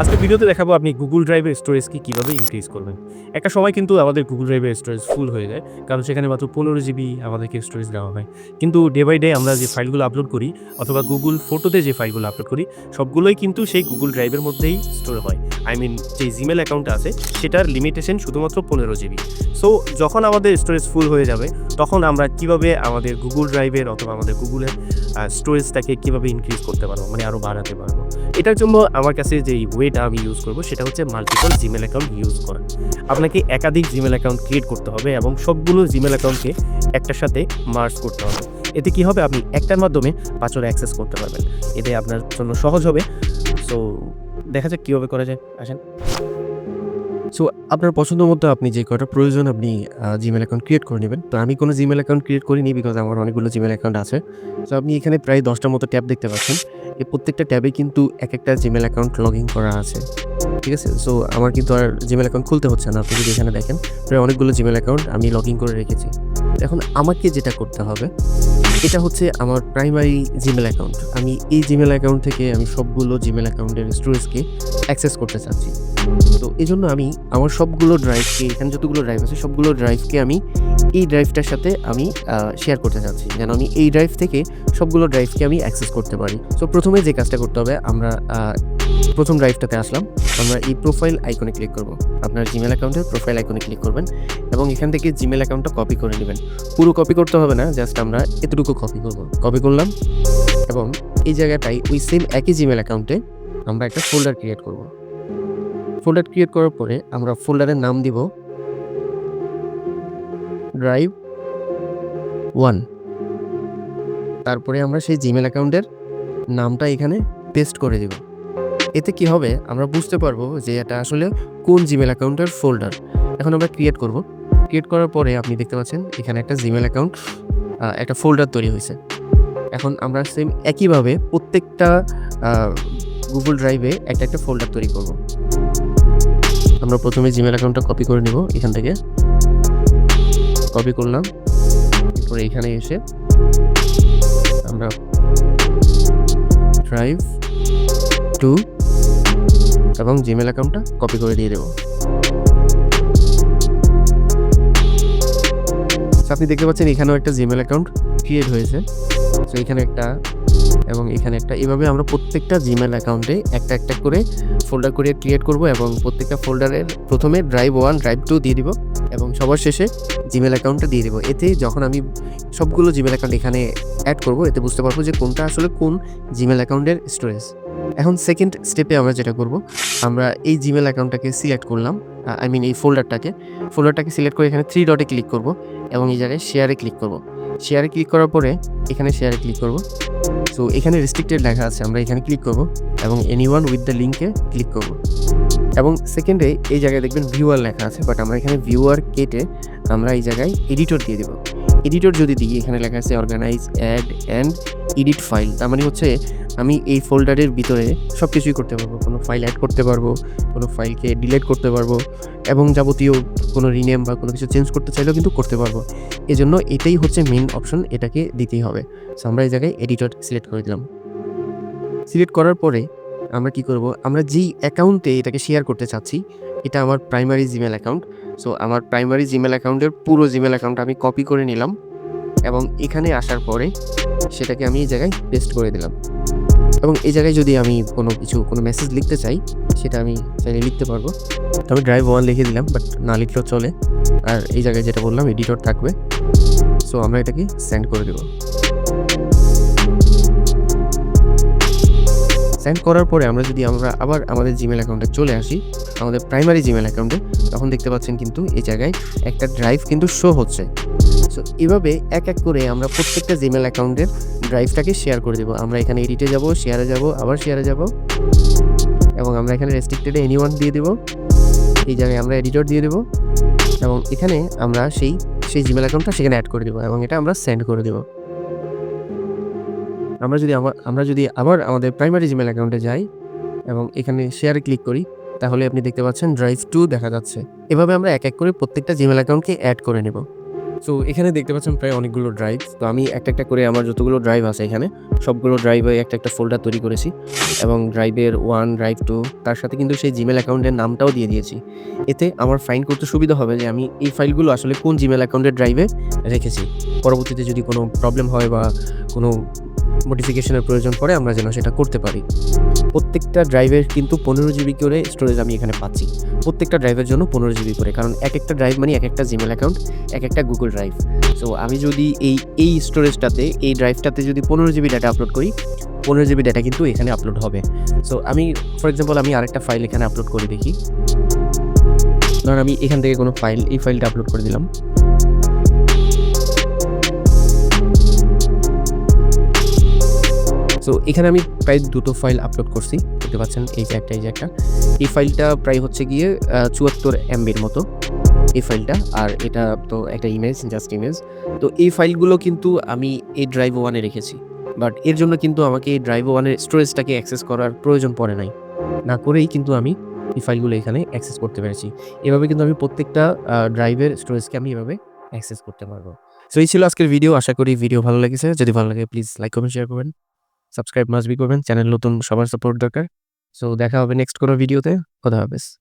আজকে ভিডিওতে দেখাবো আপনি গুগল ড্রাইভের স্টোরেজকে কীভাবে ইনক্রিজ করবেন। একটা সময় কিন্তু আমাদের গুগল ড্রাইভের স্টোরেজ ফুল হয়ে যায়, কারণ সেখানে মাত্র পনেরো জিবি আমাদেরকে স্টোরেজ দেওয়া হয়। কিন্তু ডে বাই ডে আমরা যে ফাইলগুলো আপলোড করি, অথবা গুগল ফটোতে যে ফাইলগুলো আপলোড করি, সবগুলোই কিন্তু সেই গুগল ড্রাইভের মধ্যেই স্টোর হয়। আই মিন যে জিমেল অ্যাকাউন্ট আছে, সেটার লিমিটেশন শুধুমাত্র পনেরো জিবি সো যখন আমাদের স্টোরেজ ফুল হয়ে যাবে, তখন আমরা কীভাবে আমাদের গুগল ড্রাইভের অথবা আমাদের গুগলের স্টোরেজটাকে কীভাবে ইনক্রিজ করতে পারব মানে আরও বাড়াতে পারব। এটার জন্য আমার কাছে যে ওয়েটা আমি ইউজ করব, সেটা হচ্ছে মাল্টিপল জিমেল অ্যাকাউন্ট ইউজ করা। আপনাকে একাধিক জিমেল অ্যাকাউন্ট ক্রিয়েট করতে হবে এবং সবগুলো জিমেল অ্যাকাউন্টকে একটার সাথে মার্চ করতে হবে। এতে কি হবে? আপনি একটার মাধ্যমে পাঁচরে অ্যাক্সেস করতে পারবেন। এতে আপনার জন্য সহজ হবে। সো দেখা যাক কীভাবে করা যায়। আসেন। সো আপনার পছন্দ মতো আপনি যে কয়টা প্রয়োজন আপনি জিমেল অ্যাকাউন্ট ক্রিয়েট করে নেবেন। তো আমি কোনো জিমেল অ্যাকাউন্ট ক্রিয়েট করিনি বিকজ আমার অনেকগুলো জিমেল অ্যাকাউন্ট আছে। তো আপনি এখানে প্রায় দশটার মতো ট্যাব দেখতে পাচ্ছেন। এই প্রত্যেকটা ট্যাবে কিন্তু এক একটা জিমেল অ্যাকাউন্ট লগ ইন করা আছে। ঠিক আছে? সো আমার কিন্তু আর জিমেল অ্যাকাউন্ট খুলতে হচ্ছে না। আপনি যদি এখানে দেখেন, প্রায় অনেকগুলো জিমেল অ্যাকাউন্ট আমি লগ ইন করে রেখেছি। এখন আমাকে যেটা করতে হবে, এটা হচ্ছে আমার প্রাইমারি জিমেল অ্যাকাউন্ট আমি এই জিমেল অ্যাকাউন্ট থেকে আমি সবগুলো জিমেল অ্যাকাউন্টের স্টোরেজকে অ্যাক্সেস করতে চাচ্ছি। তো এই জন্য আমি আমার সবগুলো ড্রাইভকে এখানে যতগুলো ড্রাইভ আছে, সবগুলো ড্রাইভকে আমি এই ড্রাইভটার সাথে আমি শেয়ার করতে চাচ্ছি। যেন আমি এই ড্রাইভ থেকে সবগুলো ড্রাইভকে আমি অ্যাক্সেস করতে পারি। সো প্রথমে যে কাজটা করতে হবে, আমরা প্রথম ড্রাইভটাতে আসলাম। আমরা এই প্রোফাইল আইকনে ক্লিক করব। আপনার জিমেল অ্যাকাউন্টের প্রোফাইল আইকনে ক্লিক করবেন এবং এখান থেকে জিমেল অ্যাকাউন্টটা কপি করে নেবেন। পুরো কপি করতে হবে না জাস্ট আমরা এতটুকু কপি করব। কপি করলাম এবং এই জায়গাটায় ওই সেম একই জিমেল অ্যাকাউন্টে আমরা একটা ফোল্ডার ক্রিয়েট করব। ফোল্ডার ক্রিয়েট করার পরে আমরা ফোল্ডারের নাম দিব ড্রাইভ ওয়ান তারপরে আমরা সেই জিমেল অ্যাকাউন্টের নামটা এখানে পেস্ট করে দেব। এতে কি হবে? আমরা বুঝতে পারব যে এটা আসলে কোন জিমেল অ্যাকাউন্টের ফোল্ডার এখন আমরা ক্রিয়েট করব। ক্রিয়েট করার পরে আপনি দেখতে পাচ্ছেন এখানে একটা জিমেল অ্যাকাউন্ট একটা ফোল্ডার তৈরি হয়েছে। এখন আমরা সেম একইভাবে প্রত্যেকটা গুগল ড্রাইভে একটা একটা ফোল্ডার তৈরি করব। আমরা প্রথমে জিমেল অ্যাকাউন্টটা কপি করে নিব এখান থেকে। কপি করলাম, এরপরে এখানে এসে আমরা ড্রাইভ টু এবং জিমেল অ্যাকাউন্টটা কপি করে দিয়ে দেবো। আপনি দেখতে পাচ্ছেন এখানেও একটা জিমেল অ্যাকাউন্ট ক্রিয়েট হয়েছে। সো এখানে একটা এবং এখানে একটা, এভাবে আমরা প্রত্যেকটা জিমেল অ্যাকাউন্টে একটা একটা করে ফোল্ডার করে ক্রিয়েট করব এবং প্রত্যেকটা ফোল্ডারের প্রথমে ড্রাইভ ওয়ান ড্রাইভ টু দিয়ে দিব এবং সবার শেষে জিমেল অ্যাকাউন্টটা দিয়ে দেবো। এতে যখন আমি সবগুলো জিমেল অ্যাকাউন্ট এখানে অ্যাড করব, এতে বুঝতে পারব যে কোনটা আসলে কোন জিমেল অ্যাকাউন্টের স্টোরেজ এখন সেকেন্ড স্টেপে আমরা যেটা করব, আমরা এই জিমেল অ্যাকাউন্টটাকে সিলেক্ট করলাম আই মিন এই ফোল্ডারটাকে ফোল্ডারটাকে সিলেক্ট করে এখানে থ্রি ডটে ক্লিক করব এবং এই জায়গায় শেয়ারে ক্লিক করব। শেয়ারে ক্লিক করার পরে এখানে শেয়ারে ক্লিক করব। সো এখানে রেস্ট্রিক্টেড লেখা আছে, আমরা এখানে ক্লিক করব এবং এনি ওয়ান উইথ দ্য লিঙ্কে ক্লিক করব। এবং সেকেন্ডে এই জায়গায় দেখবেন ভিউয়ার লেখা আছে বাট আমরা এখানে ভিউয়ার কেটে আমরা এই জায়গায় এডিটর দিয়ে দেবো। এডিটর যদি দিই, এখানে লেখা আছে organise add and edit file তার মানে হচ্ছে আমি এই ফোল্ডারের ভিতরে সব কিছুই করতে পারব। কোনো ফাইল অ্যাড করতে পারব, কোনো ফাইলকে ডিলিট করতে পারব এবং যাবতীয় কোনো রিনেম বা কোনো কিছু চেঞ্জ করতে চাইলেও কিন্তু করতে পারব। এজন্য এটাই হচ্ছে মেন অপশন এটাকে দিতেই হবে। সো আমরা এই জায়গায় এডিটর সিলেক্ট করে দিলাম। সিলেক্ট করার পরে আমরা কি করব? আমরা যেই অ্যাকাউন্টে এটাকে শেয়ার করতে চাচ্ছি, এটা আমার প্রাইমারি জিমেল অ্যাকাউন্ট সো আমার প্রাইমারি জিমেল অ্যাকাউন্টের পুরো জিমেল অ্যাকাউন্ট আমি কপি করে নিলাম এবং এখানে আসার পরে সেটাকে আমি এই জায়গায় পেস্ট করে দিলাম। এবং এই জায়গায় যদি আমি কোনো কিছু, কোনো মেসেজ লিখতে চাই, সেটা আমি চাইলে লিখতে পারব। তবে ড্রাইভ ওয়ান লিখে দিলাম বাট না লিখলেও চলে। আর এই জায়গায় যেটা বললাম এডিটর থাকবে। সো আমরা এটাকে সেন্ড করে দেবো। সেন্ড করার পরে আমরা যদি আমরা আবার আমাদের জিমেল অ্যাকাউন্টে চলে আসি, আমাদের প্রাইমারি জিমেল অ্যাকাউন্টে তখন দেখতে পাচ্ছেন কিন্তু এই জায়গায় একটা ড্রাইভ কিন্তু শো হচ্ছে। সো এভাবে এক এক করে আমরা প্রত্যেকটা জিমেল অ্যাকাউন্টের ড্রাইভটাকে শেয়ার করে দেবো। আমরা এখানে এডিটে যাব শেয়ারে যাব, আবার শেয়ারে যাব। এবং আমরা এখানে রেস্ট্রিক্টেডে এনি দিয়ে দেবো। এই জায়গায় আমরা এডিটর দিয়ে দেবো এবং এখানে আমরা সেই সেই জিমেল অ্যাকাউন্টটা সেখানে অ্যাড করে দেবো এবং এটা আমরা সেন্ড করে দেবো। আমরা যদি আমার আমরা যদি আবার আমাদের প্রাইমারি জিমেল অ্যাকাউন্টে যাই এবং এখানে শেয়ারে ক্লিক করি, তাহলে আপনি দেখতে পাচ্ছেন ড্রাইভ টু দেখা যাচ্ছে। এভাবে আমরা এক এক করে প্রত্যেকটা জিমেল অ্যাকাউন্টকে অ্যাড করে নেব। সো এখানে দেখতে পাচ্ছেন প্রায় অনেকগুলো ড্রাইভ তো আমি একটা একটা করে আমার যতগুলো ড্রাইভ আছে এখানে, সবগুলো ড্রাইভে একটা একটা ফোল্ডার তৈরি করেছি এবং ড্রাইভের ওয়ান ড্রাইভ টু তার সাথে কিন্তু সেই জিমেল অ্যাকাউন্টের নামটাও দিয়ে দিয়েছি। এতে আমার ফাইন করতে সুবিধা হবে যে আমি এই ফাইলগুলো আসলে কোন জিমেল অ্যাকাউন্টের ড্রাইভে রেখেছি। পরবর্তীতে যদি কোনো প্রবলেম হয় বা কোনো মডিফিকেশনের প্রয়োজন পড়ে আমরা যেন সেটা করতে পারি। প্রত্যেকটা ড্রাইভের কিন্তু পনেরো জিবি করে স্টোরেজ আমি এখানে পাচ্ছি। প্রত্যেকটা ড্রাইভের জন্য পনেরো জিবি করে, কারণ এক একটা ড্রাইভ মানে এক একটা জিমেল অ্যাকাউন্ট এক একটা গুগল ড্রাইভ সো আমি যদি এই এই স্টোরেজটাতে এই ড্রাইভটাতে যদি পনেরো জিবি ডাটা আপলোড করি, পনেরো জিবি ডাটা কিন্তু এখানে আপলোড হবে। সো আমি ফর এক্সাম্পল আমি আরেকটা ফাইল এখানে আপলোড করে দেখি। ধরুন আমি এখান থেকে কোনো ফাইল এই ফাইলটা আপলোড করে দিলাম। সো এখানে আমি প্রায় দুটো ফাইল আপলোড করছি। দেখতে পাচ্ছেন, এই যে একটা এই যে একটা। এই ফাইলটা প্রায় হচ্ছে গিয়ে চুয়াত্তর এমবির মতো। এই ফাইলটা আর এটা তো একটা ইমেজ জাস্ট ইমেজ তো এই ফাইলগুলো কিন্তু আমি এই ড্রাইভ ওয়ানে রেখেছি। বাট এর জন্য কিন্তু আমাকে এই ড্রাইভ ওয়ানের স্টোরেজটাকে অ্যাক্সেস করার প্রয়োজন পড়ে নাই। না করেই কিন্তু আমি এই ফাইলগুলো এখানে অ্যাক্সেস করতে পেরেছি। এভাবে কিন্তু আমি প্রত্যেকটা ড্রাইভের স্টোরেজকে আমি এভাবে অ্যাক্সেস করতে পারব। সো এই ছিল আজকের ভিডিও আশা করি ভিডিও ভালো লেগেছে। যদি ভালো লাগে প্লিজ লাইক কমেন্ট শেয়ার করবেন। সাবস্ক্রাইব মাস্ট বি করবেন। চ্যানেল নতুন, সবার সাপোর্ট দরকার। সো দেখা হবে নেক্সট কোনো ভিডিওতে খোদা হাফেজ।